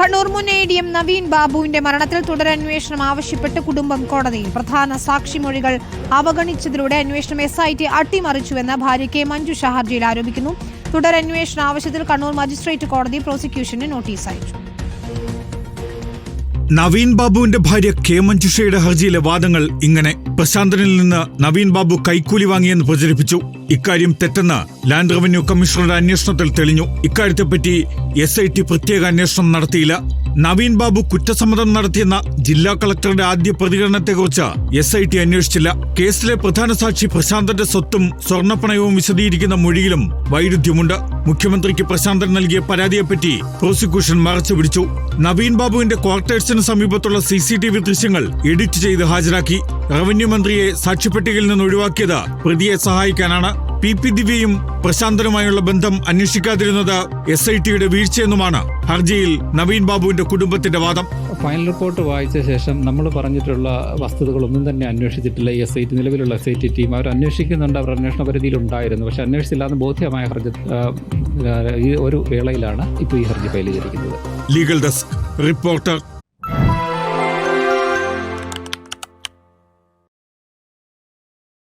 കണ്ണൂർ മുൻ A D M Naveen ബാബുവിന്റെ മരണത്തിൽ തുടരന്വേഷണം ആവശ്യപ്പെട്ട് കുടുംബം കോടതിയിൽ. പ്രധാന സാക്ഷിമൊഴികൾ അവഗണിച്ചതിലൂടെ അന്വേഷണം എസ് ഐ ടി അട്ടിമറിച്ചുവെന്ന് ഭാര്യ കെ മഞ്ജുഷ ഹർജിയിൽ ആരോപിക്കുന്നു. തുടരന്വേഷണ ആവശ്യത്തിൽ കണ്ണൂർ മജിസ്ട്രേറ്റ് കോടതി പ്രോസിക്യൂഷന് നോട്ടീസ് അയച്ചു. നവീൻ ബാബുവിന്റെ ഭാര്യ കെ മഞ്ജുഷയുടെ ഹർജിയിലെ വാദങ്ങൾ ഇങ്ങനെ. പ്രശാന്തനിൽ നിന്ന് നവീൻ ബാബു കൈക്കൂലി വാങ്ങിയെന്ന് പ്രചരിപ്പിച്ചു. ഇക്കാര്യം തെറ്റെന്ന് ലാൻഡ് റവന്യൂ കമ്മീഷണറുടെ അന്വേഷണത്തിൽ തെളിഞ്ഞു. ഇക്കാര്യത്തെപ്പറ്റി എസ് ഐ ടി പ്രത്യേക അന്വേഷണം നടത്തിയില്ല. നവീൻ ബാബു കുറ്റസമ്മതം നടത്തിയെന്ന ജില്ലാ കളക്ടറുടെ ആദ്യ പ്രതികരണത്തെക്കുറിച്ച് എസ് ഐ ടി അന്വേഷിച്ചില്ല. കേസിലെ പ്രധാന സാക്ഷി പ്രശാന്തന്റെ സ്വത്തും സ്വർണപ്പണയവും വിശദീകരിക്കുന്ന മൊഴിയിലും വൈരുദ്ധ്യമുണ്ട്. മുഖ്യമന്ത്രിക്ക് പ്രശാന്തൻ നൽകിയ പരാതിയെപ്പറ്റി പ്രോസിക്യൂഷൻ മറച്ചു പിടിച്ചു നവീൻ ബാബുവിന്റെ ക്വാർട്ടേഴ്സിന് സമീപത്തുള്ള സി സി ടി വി ദൃശ്യങ്ങൾ എഡിറ്റ് ചെയ്ത് ഹാജരാക്കി. റവന്യൂ മന്ത്രിയെ സാക്ഷ്യപ്പട്ടികയിൽ നിന്ന് ഒഴിവാക്കിയത് പ്രതിയെ സഹായിക്കാനാണ്. പി പി ദിവ്യയും പ്രശാന്തനുമായുള്ള ബന്ധം അന്വേഷിക്കാതിരുന്നത് എസ് ഐ ടിയുടെ വീഴ്ചയെന്നുമാണ് ഹർജിയിൽ നവീൻ ബാബുവിന്റെ കുടുംബത്തിന്റെ വാദം. ഫൈനൽ റിപ്പോർട്ട് വായിച്ച ശേഷം നമ്മൾ പറഞ്ഞിട്ടുള്ള വസ്തുതകളൊന്നും തന്നെ അന്വേഷിച്ചിട്ടില്ല. എസ് ഐ ടി നിലവിലുള്ള എസ് ഐ ടി ടീം അവർ അന്വേഷിക്കുന്നുണ്ട്. അവർ അന്വേഷണ പരിധിയിൽ ഉണ്ടായിരുന്നു പക്ഷെ അന്വേഷിച്ചില്ലാന്ന് ബോധ്യമായ ഹർജി ഈ ഒരു വേളയിലാണ് ഇപ്പോൾ ഈ ഹർജി ഫയൽ ചെയ്തിരിക്കുന്നത്. Legal desk reporter